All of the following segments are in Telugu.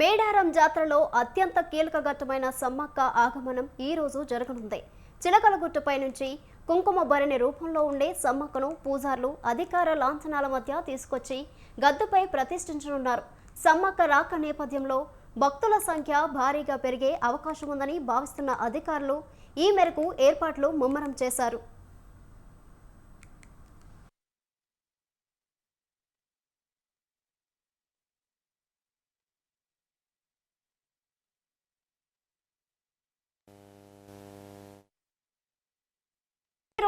మేడారం జాతరలో అత్యంత కీలక ఘట్టమైన సమ్మక్క ఆగమనం ఈ రోజు జరగనుంది. చిలకలగుట్టపై నుంచి కుంకుమ భరణి రూపంలో ఉండే సమ్మక్కను పూజార్లు అధికార లాంఛనాల మధ్య తీసుకొచ్చి గద్దుపై ప్రతిష్ఠించనున్నారు. సమ్మక్క రాక నేపథ్యంలో భక్తుల సంఖ్య భారీగా పెరిగే అవకాశం ఉందని భావిస్తున్న అధికారులు ఈ మేరకు ఏర్పాట్లు ముమ్మరం చేశారు.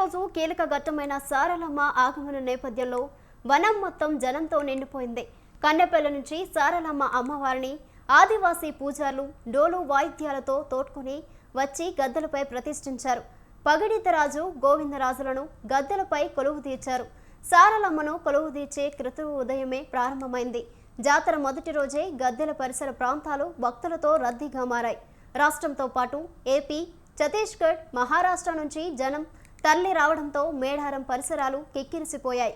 ఈరోజు కీలక ఘట్టమైన సారలమ్మ ఆగమన నేపథ్యంలో వనం మొత్తం జనంతో నిండిపోయింది. కన్నెపల్లి నుంచి సారలమ్మ అమ్మవారిని ఆదివాసీ పూజారులు డోలు వాయిద్యాలతో తోడ్కొని వచ్చి గద్దెలపై ప్రతిష్ఠించారు. పగడితరాజు గోవిందరాజులను గద్దెలపై కొలువు తీర్చారు. సారలమ్మను కొలువు తీర్చే కృతు ఉదయమే ప్రారంభమైంది. జాతర మొదటి రోజే గద్దెల పరిసర ప్రాంతాలు భక్తులతో రద్దీగా మారాయి. రాష్ట్రంతో పాటు ఏపీ ఛత్తీస్గఢ్ మహారాష్ట్ర నుంచి జనం తరలి రావడంతో మేడారం పరిసరాలు కిక్కిరిసిపోయాయి.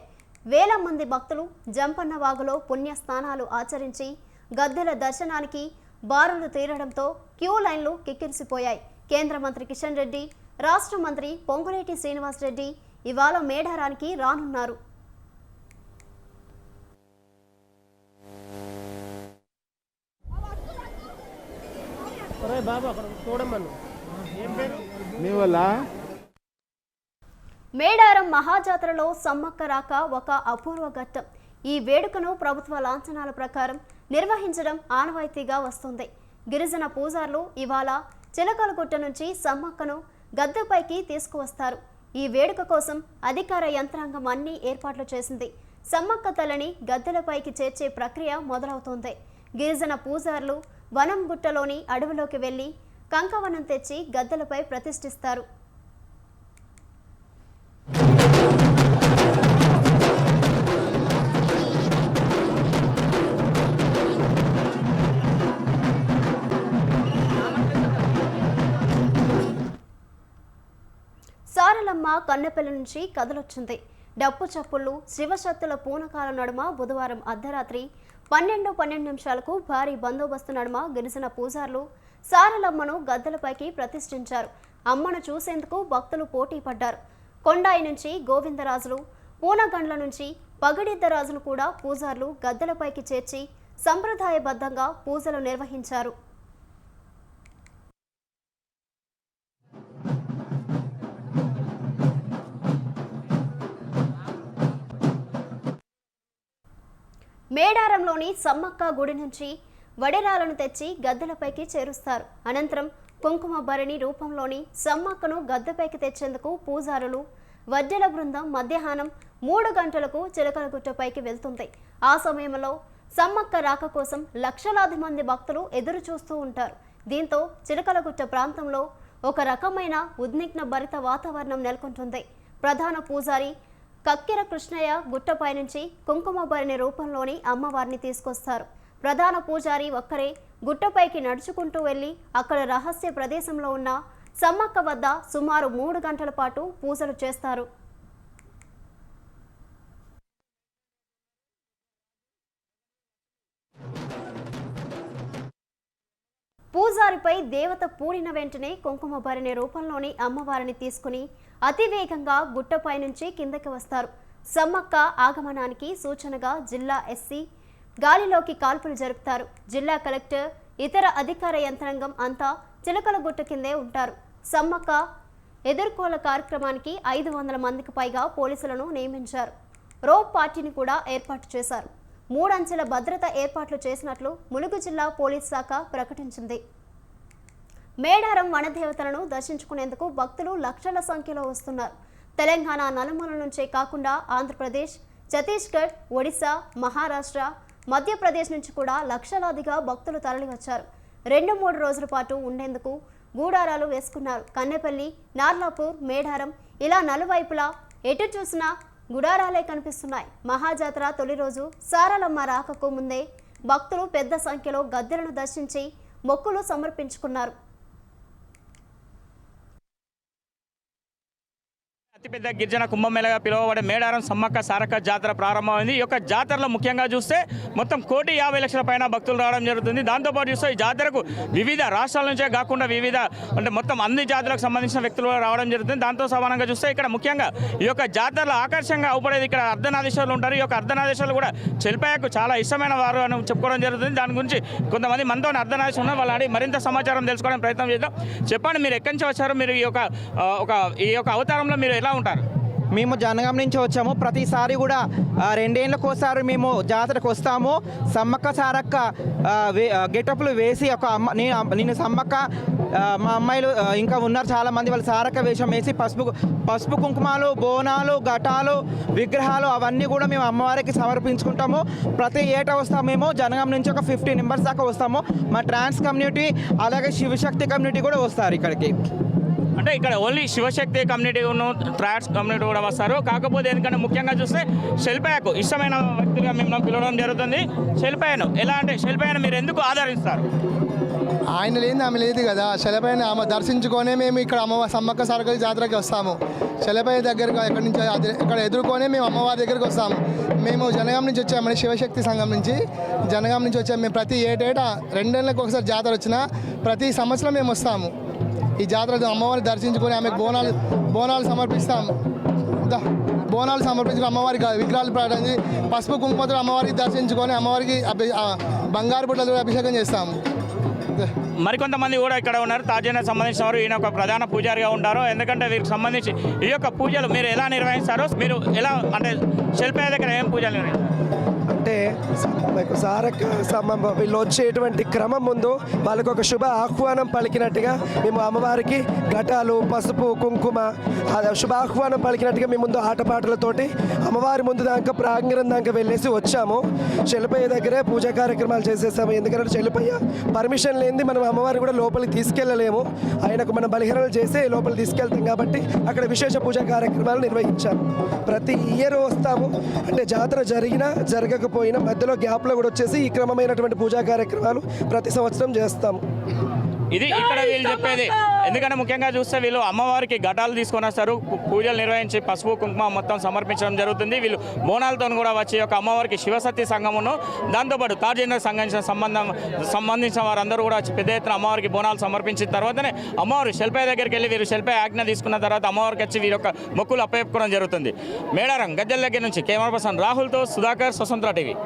వేల మంది భక్తులు జంపన్న వాగులో పుణ్య స్నానాలు ఆచరించి గద్దెల దర్శనానికి బారులు తీరడంతో క్యూ లైన్లు కిక్కిరిసిపోయాయి. కేంద్ర మంత్రి కిషన్ రెడ్డి రాష్ట్ర మంత్రి పొంగులేటి శ్రీనివాసరెడ్డి ఇవాళ మేడారానికి రానున్నారు. బాబు అక్కడ చూడమను ఏం పేరు? మీ వల్ల మేడారం మహాజాతరలో సమ్మక్క రాక ఒక అపూర్వ ఘట్టం. ఈ వేడుకను ప్రభుత్వ లాంఛనాల ప్రకారం నిర్వహించడం ఆనవాయితీగా వస్తుంది. గిరిజన పూజారులు ఇవాళ చిలకలగుట్ట నుంచి సమ్మక్కను గద్దెపైకి తీసుకువస్తారు. ఈ వేడుక కోసం అధికార యంత్రాంగం అన్ని ఏర్పాట్లు చేసింది. సమ్మక్క తలని గద్దెలపైకి చేర్చే ప్రక్రియ మొదలవుతోంది. గిరిజన పూజారులు వనం గుట్టలోని అడవిలోకి వెళ్ళి కంకవనం తెచ్చి గద్దెలపై ప్రతిష్ఠిస్తారు. పాలమ్మ కన్నెపల్లి నుంచి కదలొచ్చింది డప్పు చప్పుళ్ళు శివశక్తుల పూనకాల నడుమ బుధవారం అర్ధరాత్రి పన్నెండు పన్నెండు నిమిషాలకు భారీ బందోబస్తు నడుమ గిరిజన పూజారులు సారలమ్మను గద్దెలపైకి ప్రతిష్ఠించారు. అమ్మను చూసేందుకు భక్తులు పోటీ పడ్డారు. కొండాయి నుంచి గోవిందరాజులు పూనగండ్ల నుంచి పగడిద్దరాజులు కూడా పూజారులు గద్దలపైకి చేర్చి సంప్రదాయబద్ధంగా పూజలు నిర్వహించారు. మేడారంలోని సమ్మక్క గుడి నుంచి వడిరాలను తెచ్చి గద్దెలపైకి చేరుస్తారు. అనంతరం కుంకుమ భరణి రూపంలోని సమ్మక్కను గద్దెపైకి తెచ్చేందుకు పూజారులు వడ్డెల బృందం మధ్యాహ్నం మూడు గంటలకు చిలకలగుట్టపైకి వెళ్తుంది. ఆ సమయంలో సమ్మక్క రాక కోసం లక్షలాది మంది భక్తులు ఎదురు చూస్తూ ఉంటారు. దీంతో చిలకలగుట్ట ప్రాంతంలో ఒక రకమైన ఉద్విగ్న భరిత వాతావరణం నెలకొంటుంది. ప్రధాన పూజారి కక్కెర కృష్ణయ్య గుట్టపై నుంచి కుంకుమ భరిణి రూపంలోని అమ్మవారిని తీసుకొస్తారు. ప్రధాన పూజారి ఒక్కరే గుట్టపైకి నడుచుకుంటూ వెళ్ళి అక్కడ రహస్య ప్రదేశంలో ఉన్న సమ్మక్క వద్ద సుమారు మూడు గంటల పాటు పూజలు చేస్తారు. పూజారిపై దేవత పూడిన వెంటనే కుంకుమ భరిణి రూపంలోని అమ్మవారిని తీసుకుని అతివేగంగా గుట్టపై నుంచి కిందకి వస్తారు. సమ్మక్క ఆగమనానికి సూచనగా జిల్లా ఎస్సీ గాలిలోకి కాల్పులు జరుపుతారు. జిల్లా కలెక్టర్ ఇతర అధికార యంత్రాంగం అంతా చిలకల గుట్ట కిందే ఉంటారు. సమ్మక్క ఎదుర్కోల కార్యక్రమానికి ఐదు వందల మందికి పైగా పోలీసులను నియమించారు. రోప్ పార్టీని కూడా ఏర్పాటు చేశారు. మూడంచెల భద్రత ఏర్పాట్లు చేసినట్లు ములుగు జిల్లా పోలీస్ శాఖ ప్రకటించింది. మేడారం వనదేవతలను దర్శించుకునేందుకు భక్తులు లక్షల సంఖ్యలో వస్తున్నారు. తెలంగాణ నలుమూల నుంచే కాకుండా ఆంధ్రప్రదేశ్ ఛత్తీస్గఢ్ ఒడిశా మహారాష్ట్ర మధ్యప్రదేశ్ నుంచి కూడా లక్షలాదిగా భక్తులు తరలివచ్చారు. రెండు మూడు రోజుల పాటు ఉండేందుకు గూడారాలు వేసుకున్నారు. కన్నెపల్లి నార్లాపూర్ మేడారం ఇలా నలువైపులా ఎటు చూసినా గుడారాలే కనిపిస్తున్నాయి. మహాజాతర తొలి రోజు సారలమ్మ రాకకు ముందే భక్తులు పెద్ద సంఖ్యలో గద్దెలను దర్శించి మొక్కులు సమర్పించుకున్నారు. అతిపెద్ద గిరిజన కుంభమేళగా పిలువబడే మేడారం సమ్మక్క సారక్క జాతర ప్రారంభమైంది. ఈ యొక్క జాతరలో ముఖ్యంగా చూస్తే మొత్తం కోటి యాభై లక్షల పైన భక్తులు రావడం జరుగుతుంది. దాంతోపాటు చూస్తే ఈ జాతరకు వివిధ రాష్ట్రాల నుంచే కాకుండా వివిధ అంటే మొత్తం అన్ని జాతులకు సంబంధించిన వ్యక్తులు రావడం జరుగుతుంది. దాంతో సమానంగా చూస్తే ఇక్కడ ముఖ్యంగా ఈ యొక్క జాతరలో ఆకర్షంగా అవుపడేది ఇక్కడ అర్ధనాదేశాలు ఉంటారు. ఈ యొక్క అర్ధనాదేశాలు కూడా చెల్పాయకు చాలా ఇష్టమైన వారు అని చెప్పుకోవడం జరుగుతుంది. దాని గురించి కొంతమంది మనతో అర్ధనాదేశం ఉన్నారు. వాళ్ళు అడిగి మరింత సమాచారం తెలుసుకోవడానికి ప్రయత్నం చేద్దాం. చెప్పండి మీరు ఎక్కడి నుంచి వచ్చారు? మీరు ఈ యొక్క ఒక ఈ యొక్క అవతారంలో మీరు ఎలా ఉంటారు. మేము జనగాం నుంచి వచ్చాము. ప్రతిసారి కూడా రెండేళ్ళకి ఒకసారి మేము జాతరకు వస్తాము. సమ్మక్క సారక్క గెటప్లు వేసి ఒక అమ్మ నేను నేను సమ్మక్క మా అమ్మాయిలు ఇంకా ఉన్నారు చాలా మంది వాళ్ళు సారక్క వేషం వేసి పసుపు పసుపు కుంకుమాలు బోనాలు ఘటాలు విగ్రహాలు అవన్నీ కూడా మేము అమ్మవారికి సమర్పించుకుంటాము. ప్రతి ఏటా వస్తాము మేము. జనగాం నుంచి ఒక ఫిఫ్టీ మెంబర్స్ దాకా వస్తాము. మా ట్రాన్స్ కమ్యూనిటీ అలాగే శివశక్తి కమ్యూనిటీ కూడా వస్తారు ఇక్కడికి. అంటే ఇక్కడ ఓన్లీ శివశక్తి కమ్యూనిటీ ఉన్న ట్రాట్స్ కమ్యూనిటీ కూడా వస్తారు. కాకపోతే ఎందుకంటే ముఖ్యంగా చూస్తే శిల్పయ్యకు ఇష్టమైన వ్యక్తిగా మిమ్మల్ని పిలవడం జరుగుతుంది. శిల్పయ్యను ఎలా అంటే శిల్పయ్యను మీరు ఎందుకు ఆదరిస్తారు? ఆయన లేని ఆమె లేదు కదా. శిలపైన ఆమె దర్శించుకొనే మేము ఇక్కడ అమ్మవారి సమ్మక్క సారకల జాతరకి వస్తాము. శిలపై దగ్గరకు ఎక్కడి నుంచి ఇక్కడ ఎదుర్కొనే మేము అమ్మవారి దగ్గరికి వస్తాము. మేము జనగాం నుంచి వచ్చామని శివశక్తి సంఘం నుంచి. జనగాం నుంచి వచ్చాము మేము ప్రతి ఏటేటా రెండేళ్ళకి ఒకసారి జాతర వచ్చినా ప్రతి సంవత్సరం మేము వస్తాము. ఈ జాతర అమ్మవారిని దర్శించుకొని ఆమెకు బోనాలు బోనాలు సమర్పిస్తాము దా బోనాలు సమర్పించుకుని అమ్మవారికి విగ్రహాలు ప్రార్థించి పసుపు కుంకుమతో అమ్మవారికి దర్శించుకొని అమ్మవారికి అభి బంగారు బుట్టలతో అభిషేకం చేస్తాము దా. మరికొంతమంది కూడా ఇక్కడ ఉన్నారు. తాజానికి సంబంధించిన వారు ఈయన ఒక ప్రధాన పూజారిగా ఉంటారు. ఎందుకంటే వీరికి సంబంధించి ఈ యొక్క పూజలు మీరు ఎలా నిర్వహిస్తారో మీరు ఎలా అంటే శిల్పయ్య దగ్గర ఏం పూజలు నిర్వహిస్తారు? అంటే మీకు సారక్క వీళ్ళు వచ్చేటువంటి క్రమం ముందు వాళ్ళకు ఒక శుభ ఆహ్వానం పలికినట్టుగా మేము అమ్మవారికి ఘటాలు పసుపు కుంకుమ శుభ ఆహ్వానం పలికినట్టుగా మేము ముందు ఆటపాటలతోటి అమ్మవారి ముందు దాకా ప్రాంగణం దాకా వెళ్ళేసి వచ్చాము. చెల్లిపయ్య దగ్గరే పూజా కార్యక్రమాలు చేసేసాము. ఎందుకంటే చెల్లిపయ్య పర్మిషన్ లేనిది మనం అమ్మవారిని కూడా లోపలికి తీసుకెళ్ళలేము. ఆయనకు మనం బలిహరణలు చేసి లోపలికి తీసుకెళ్తాం కాబట్టి అక్కడ విశేష పూజా కార్యక్రమాలు నిర్వహించాము ప్రతి ఇయర్ వస్తాము. అంటే జాతర జరిగినా జరగకపోయినా మధ్యలో గ్యాప్లో కూడా వచ్చేసి ఈ క్రమమైనటువంటి పూజా కార్యక్రమాలు ప్రతి సంవత్సరం చేస్తాము. ఇది ఇక్కడ వీళ్ళు చెప్పేది. ఎందుకంటే ముఖ్యంగా చూస్తే వీళ్ళు అమ్మవారికి ఘటాలు తీసుకొని వస్తారు. పూజలు నిర్వహించి పసుపు కుంకుమ మొత్తం సమర్పించడం జరుగుతుంది. వీళ్ళు బోనాలతో కూడా వచ్చి ఒక అమ్మవారికి శివసత్య సంఘమును దాంతోపాటు తార్జేంద్ర సంఘం సంబంధం సంబంధించిన వారందరూ కూడా వచ్చి పెద్ద ఎత్తున అమ్మవారికి బోనాలు సమర్పించిన తర్వాతనే అమ్మవారు శిల్పయ్య దగ్గరికి వెళ్ళి వీరు శిల్పయ్య ఆజ్ఞ తీసుకున్న తర్వాత అమ్మవారికి వచ్చి వీరి యొక్క మొక్కులు అప్పచెప్పుకోవడం జరుగుతుంది. మేడారం గద్దెల దగ్గర నుంచి కెమెరా పర్సన్ రాహుల్తో సుధాకర్ స్వతంత్ర టీవీ.